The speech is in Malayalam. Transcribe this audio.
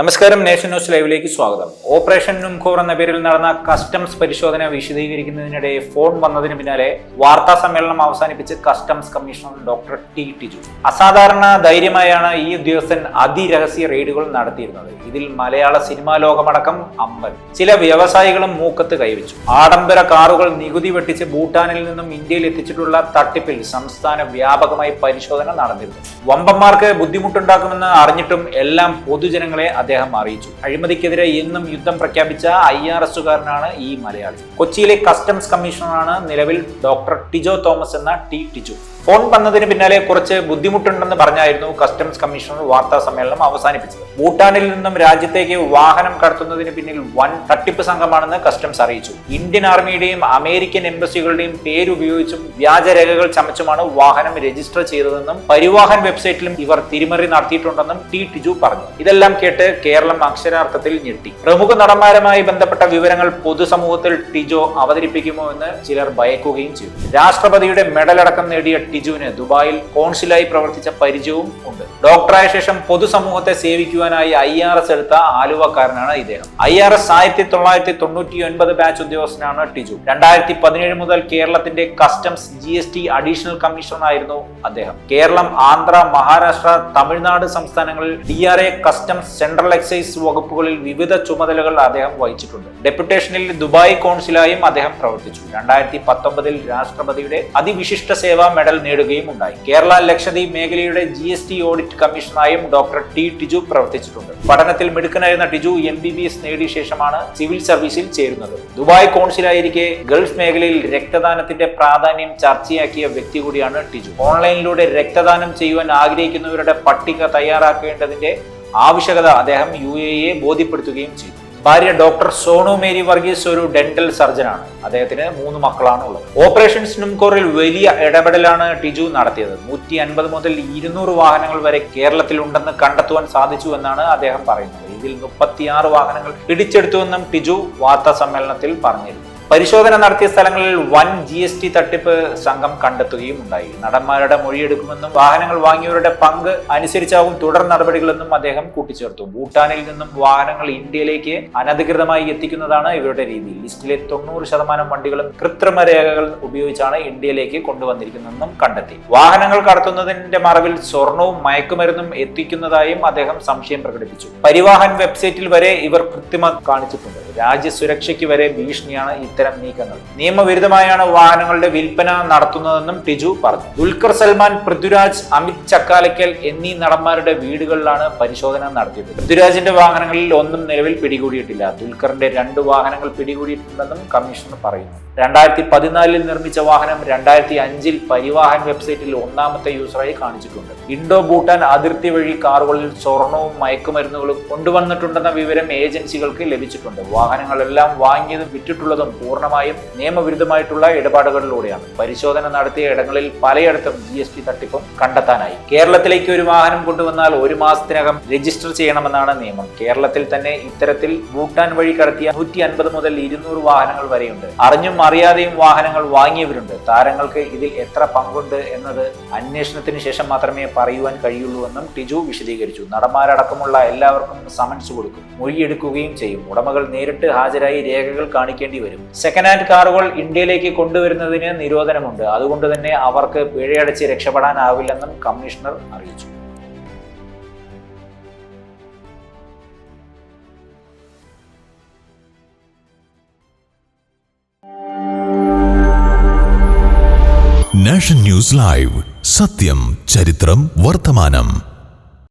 നമസ്കാരം നേഷൻ ന്യൂസ് ലൈവിലേക്ക് സ്വാഗതം. ഓപ്പറേഷൻ നുംഖോർ എന്ന പേരിൽ നടന്ന കസ്റ്റംസ് പരിശോധന വിശദീകരിക്കുന്നതിനിടെ ഫോൺ വന്നതിന് പിന്നാലെ വാർത്താ സമ്മേളനം അവസാനിപ്പിച്ച് customs commissioner doctor T Tiju. അസാധാരണ ധൈര്യമായാണ് ഈ ഉദ്യോഗസ്ഥൻ അതിരഹസ്യ റെയ്ഡുകൾ നടത്തിയിരുന്നത്. ഇതിൽ മലയാള സിനിമാ ലോകമടക്കം അമ്പൻ. ചില വ്യവസായികളും മൂക്കത്ത് കൈവച്ചു. ആഡംബര കാറുകൾ നികുതി വെട്ടിച്ച് ഭൂട്ടാനിൽ നിന്നും ഇന്ത്യയിൽ എത്തിച്ചിട്ടുള്ള തട്ടിപ്പിൽ സംസ്ഥാന വ്യാപകമായി പരിശോധന നടന്നിരുന്നു. വമ്പന്മാർക്ക് ബുദ്ധിമുട്ടുണ്ടാക്കുമെന്ന് അറിഞ്ഞിട്ടും എല്ലാം പൊതുജനങ്ങളെ അദ്ദേഹം അറിയിച്ചു. അഴിമതിക്കെതിരെ എന്നും യുദ്ധം പ്രഖ്യാപിച്ച ഐ ആർ എസുകാരനാണ് ഈ മലയാളി. കൊച്ചിയിലെ കസ്റ്റംസ് കമ്മീഷണറാണ് നിലവിൽ ഡോക്ടർ ടിജോ തോമസ് എന്ന ടി ടിജു. ഫോൺ വന്നതിന് പിന്നാലെ കുറച്ച് ബുദ്ധിമുട്ടുണ്ടെന്ന് പറഞ്ഞായിരുന്നു കസ്റ്റംസ് കമ്മീഷണർ വാർത്താ സമ്മേളനം അവസാനിപ്പിച്ചത്. ഭൂട്ടാനിൽ നിന്നും രാജ്യത്തേക്ക് വാഹനം കടത്തുന്നതിന് പിന്നിൽ വൻ തട്ടിപ്പ് സംഘമാണെന്ന് കസ്റ്റംസ് അറിയിച്ചു. ഇന്ത്യൻ ആർമിയുടെയും അമേരിക്കൻ എംബസികളുടെയും പേരുപയോഗിച്ചും വ്യാജരേഖകൾ ചമച്ചുമാണ് വാഹനം രജിസ്റ്റർ ചെയ്തതെന്നും പരിവാഹൻ വെബ്സൈറ്റിലും ഇവർ തിരിമറി നടത്തിയിട്ടുണ്ടെന്നും ടി ടിജു പറഞ്ഞു. ഇതെല്ലാം കേട്ട് കേരളം അക്ഷരാർത്ഥത്തിൽ ഞെട്ടി. പ്രമുഖ നടന്മാരുമായി ബന്ധപ്പെട്ട വിവരങ്ങൾ പൊതുസമൂഹത്തിൽ ടിജോ അവതരിപ്പിക്കുമോ എന്ന് ചിലർ ഭയക്കുകയും ചെയ്തു. രാഷ്ട്രപതിയുടെ മെഡലടക്കം നേടിയ ടിജുവിന് ദുബായിൽ കോൺസിലായി പ്രവർത്തിച്ച പരിചയവും ഉണ്ട്. ഡോക്ടറായ ശേഷം പൊതുസമൂഹത്തെ സേവിക്കുവാനായി ഐ ആർ എസ് എടുത്ത ആലുവക്കാരനാണ് ഇദ്ദേഹം. ഐ ആർ എസ് ആയിരത്തി തൊള്ളായിരത്തി തൊണ്ണൂറ്റി ഒൻപത് ബാച്ച് ഉദ്യോഗസ്ഥനാണ് ടിജു. രണ്ടായിരത്തി പതിനേഴ് മുതൽ കേരളത്തിന്റെ customs G S T additional കമ്മീഷണറായിരുന്നു അദ്ദേഹം. കേരളം ആന്ധ്ര മഹാരാഷ്ട്ര തമിഴ്നാട് സംസ്ഥാനങ്ങളിൽ D R A customs central excise വകുപ്പുകളിൽ വിവിധ ചുമതലകൾ അദ്ദേഹം വഹിച്ചിട്ടുണ്ട്. ഡെപ്യൂട്ടേഷനിൽ ദുബായ് കോൺസിലായും അദ്ദേഹം പ്രവർത്തിച്ചു. രണ്ടായിരത്തി പത്തൊമ്പതിൽ രാഷ്ട്രപതിയുടെ അതിവിശിഷ്ട സേവാ മെഡൽ നേടുകയും ഉണ്ടായി. കേരള ലക്ഷദ്വീപ് മേഖലയുടെ ജി എസ് ടി ഓഡിറ്റ് കമ്മീഷണറായും ഡോക്ടർ ടി ടിജു പ്രവർത്തിച്ചിട്ടുണ്ട്. പഠനത്തിൽ മിടുക്കനായിരുന്ന Tiju M B B S നേടിയ ശേഷമാണ് സിവിൽ സർവീസിൽ ചേരുന്നത്. ദുബായ് കോൺസിലായിരിക്കെ ഗൾഫ് മേഖലയിൽ രക്തദാനത്തിന്റെ പ്രാധാന്യം ചർച്ചയാക്കിയ വ്യക്തി കൂടിയാണ് ടിജു. ഓൺലൈനിലൂടെ രക്തദാനം ചെയ്യുവാൻ ആഗ്രഹിക്കുന്നവരുടെ പട്ടിക തയ്യാറാക്കേണ്ടതിന്റെ ആവശ്യകത അദ്ദേഹം യു എ ബോധ്യപ്പെടുത്തുകയും ചെയ്തു. ഭാര്യ ഡോക്ടർ സോണു മേരി വർഗീസ് ഒരു ഡെന്റൽ സർജനാണ്. അദ്ദേഹത്തിന് മൂന്ന് മക്കളാണ് ഉള്ളത് ഓപ്പറേഷൻ സ്നുംകോറിൽ വലിയ ഇടപെടലാണ് ടിജു നടത്തിയത്. നൂറ്റി അൻപത് മുതൽ ഇരുന്നൂറ് വാഹനങ്ങൾ വരെ കേരളത്തിലുണ്ടെന്ന് കണ്ടെത്തുവാൻ സാധിച്ചു എന്നാണ് അദ്ദേഹം പറയുന്നത്. ഇതിൽ മുപ്പത്തിയാറ് വാഹനങ്ങൾ പിടിച്ചെടുത്തുവെന്നും ടിജു വാർത്താ സമ്മേളനത്തിൽ പറഞ്ഞിരുന്നു. പരിശോധന നടത്തിയ സ്ഥലങ്ങളിൽ വൻ ജി എസ് ടി തട്ടിപ്പ് സംഘം കണ്ടെത്തുകയും ഉണ്ടായി. നടന്മാരുടെ മൊഴിയെടുക്കുമെന്നും വാഹനങ്ങൾ വാങ്ങിയവരുടെ പങ്ക് അനുസരിച്ചാവും തുടർ നടപടികളെന്നും അദ്ദേഹം കൂട്ടിച്ചേർത്തു. ഭൂട്ടാനിൽ നിന്നും വാഹനങ്ങൾ ഇന്ത്യയിലേക്ക് അനധികൃതമായി എത്തിക്കുന്നതാണ് ഇവരുടെ രീതി. ലിസ്റ്റിലെ തൊണ്ണൂറ് ശതമാനം വണ്ടികളും കൃത്രിമ രേഖകൾ ഉപയോഗിച്ചാണ് ഇന്ത്യയിലേക്ക് കൊണ്ടുവന്നിരിക്കുന്നതെന്നും കണ്ടെത്തി. വാഹനങ്ങൾ കടത്തുന്നതിന്റെ മറവിൽ സ്വർണവും മയക്കുമരുന്നും എത്തിക്കുന്നതായും അദ്ദേഹം സംശയം പ്രകടിപ്പിച്ചു. പരിവാഹൻ വെബ്സൈറ്റിൽ വരെ ഇവർ കൃത്രിമ കാണിച്ചിട്ടുണ്ട്. രാജ്യസുരക്ഷയ്ക്ക് വരെ ഭീഷണിയാണ് ഇത്തരം നീക്കങ്ങൾ നിയമവിരുദ്ധമായാണ് വാഹനങ്ങളുടെ വിൽപ്പന നടത്തുന്നതെന്നും ടിജു പറഞ്ഞു. ദുൽഖർ സൽമാൻ പൃഥ്വിരാജ് അമിത് ചക്കാലയ്ക്കൽ എന്നീ നടന്മാരുടെ വീടുകളിലാണ് പരിശോധന നടത്തിയത്. പൃഥ്വിരാജിന്റെ വാഹനങ്ങളിൽ ഒന്നും നിലവിൽ പിടികൂടിയിട്ടില്ല. ദുൽഖറിന്റെ രണ്ട് വാഹനങ്ങൾ പിടികൂടിയിട്ടുണ്ടെന്നും കമ്മീഷണർ പറയുന്നു. രണ്ടായിരത്തി പതിനാലിൽ നിർമ്മിച്ച വാഹനം രണ്ടായിരത്തി അഞ്ചിൽ പരിവാഹൻ വെബ്സൈറ്റിൽ ഒന്നാമത്തെ യൂസറായി കാണിച്ചിട്ടുണ്ട്. ഇൻഡോ ഭൂട്ടാൻ അതിർത്തി വഴി കാറുകളിൽ സ്വർണവും മയക്കുമരുന്നുകളും കൊണ്ടുവന്നിട്ടുണ്ടെന്ന വിവരം ഏജൻസികൾക്ക് ലഭിച്ചിട്ടുണ്ട്. വാഹനങ്ങളെല്ലാം വാങ്ങിയതും വിറ്റിട്ടുള്ളതും പൂർണമായും നിയമവിരുദ്ധമായിട്ടുള്ള ഇടപാടുകളിലൂടെയാണ്. പരിശോധന നടത്തിയ ഇടങ്ങളിൽ പലയിടത്തും ജി എസ് ടി തട്ടിപ്പും കണ്ടെത്താനായി. കേരളത്തിലേക്ക് ഒരു വാഹനം കൊണ്ടുവന്നാൽ ഒരു മാസത്തിനകം രജിസ്റ്റർ ചെയ്യണമെന്നാണ് നിയമം. കേരളത്തിൽ തന്നെ ഇത്തരത്തിൽ ഭൂട്ടാൻ വഴി കടത്തിയ നൂറ്റി അൻപത് മുതൽ ഇരുന്നൂറ് വാഹനങ്ങൾ വരെയുണ്ട്. അറിഞ്ഞും അറിയാതെയും വാഹനങ്ങൾ വാങ്ങിയവരുണ്ട്. താരങ്ങൾക്ക് ഇതിൽ എത്ര പങ്കുണ്ട് എന്നത് അന്വേഷണത്തിന് ശേഷം മാത്രമേ പറയുവാൻ കഴിയുള്ളൂ എന്നും ടിജു വിശദീകരിച്ചു. നടന്മാരടക്കമുള്ള എല്ലാവർക്കും സമൻസ് കൊടുക്കും. മൊഴിയെടുക്കുകയും ചെയ്യും. ഉടമകൾ നേരിട്ട് ഹാജരായി രേഖകൾ കാണിക്കേണ്ടി വരും. സെക്കൻഡ് ഹാൻഡ് കാറുകൾ ഇന്ത്യയിലേക്ക് കൊണ്ടുവരുന്നതിന് നിരോധനമുണ്ട്. അതുകൊണ്ട് തന്നെ അവർക്ക് പിഴയടച്ച് രക്ഷപ്പെടാനാവില്ലെന്നും കമ്മീഷണർ അറിയിച്ചു. നാഷൻ ന്യൂസ് ലൈവ് സത്യം ചരിത്രം വർത്തമാനം